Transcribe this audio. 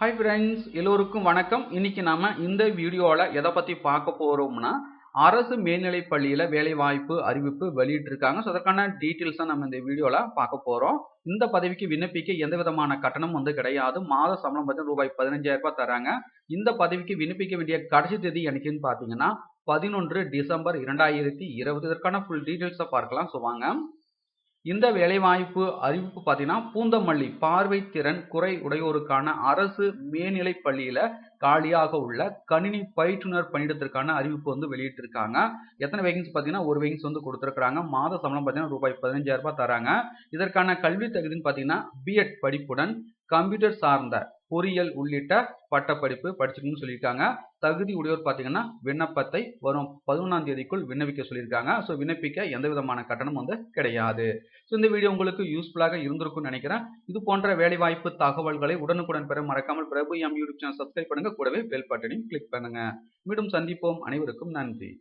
Hi friends எல்லோருக்கும் வணக்கம். இன்னைக்கு நாம இந்த வீடியோவில் எதை பற்றி பார்க்க போகிறோம்னா அரசு மேல்நிலைப் பள்ளியில் வேலைவாய்ப்பு அறிவிப்பு வெளியிட்டிருக்காங்க. ஸோ அதற்கான டீட்டெயில்ஸாக நம்ம இந்த வீடியோவில் பார்க்க போகிறோம் இந்த பதவிக்கு விண்ணப்பிக்க எந்த விதமான கட்டணம் வந்து கிடையாது. மாத சம்பளம் பார்த்தீங்கன்னா ரூபாய் பதினஞ்சாயிரம் ரூபாய் தராங்க. இந்த பதவிக்கு விண்ணப்பிக்க வேண்டிய கடைசி தேதி எனக்குன்னு பார்த்தீங்கன்னா பதினொன்று டிசம்பர் இரண்டாயிரத்தி இருபது. இதற்கான ஃபுல் டீட்டெயில்ஸை பார்க்கலாம். ஸோ வாங்க. இந்த வேலைவாய்ப்பு அறிவிப்பு பார்த்தீங்கன்னா பூந்தமல்லி பார்வை திறன் குறை உடையோருக்கான அரசு மேல்நிலை பள்ளியில காலியாக உள்ள கணினி பயிற்றுனர் பணியிடத்திற்கான அறிவிப்பு வந்து வெளியிட்டிருக்காங்க. எத்தனை வேகன்சி பார்த்தீங்கன்னா ஒரு வேகன்சி வந்து கொடுத்துருக்காங்க மாத சம்பளம் பார்த்தீங்கன்னா ரூபாய் பதினஞ்சாயிரம் ரூபாய் தராங்க. இதற்கான கல்வி தகுதின்னு பார்த்தீங்கன்னா பிஎட் படிப்புடன் கம்ப்யூட்டர் சார்ந்த பொறியியல் உள்ளிட்ட பட்டப்படிப்பு படிச்சிருக்குன்னு சொல்லியிருக்காங்க. தகுதி உடையோர் பார்த்தீங்கன்னா விண்ணப்பத்தை வரும் பதினொன்றாம் தேதிக்குள் விண்ணப்பிக்க சொல்லியிருக்காங்க. ஸோ விண்ணப்பிக்க எந்த விதமான கட்டணம் வந்து கிடையாது. ஸோ இந்த வீடியோ உங்களுக்கு யூஸ்ஃபுல்லாக இருந்திருக்கும்னு நினைக்கிறேன். இது போன்ற வேலைவாய்ப்பு தகவல்களை உடனுக்குடன் பெற மறக்காமல் Prabhu M YouTube channel subscribe பண்ணுங்க. கூடவே பெல் பட்டனையும் கிளிக் பண்ணுங்க. மீண்டும் சந்திப்போம். அனைவருக்கும் நன்றி.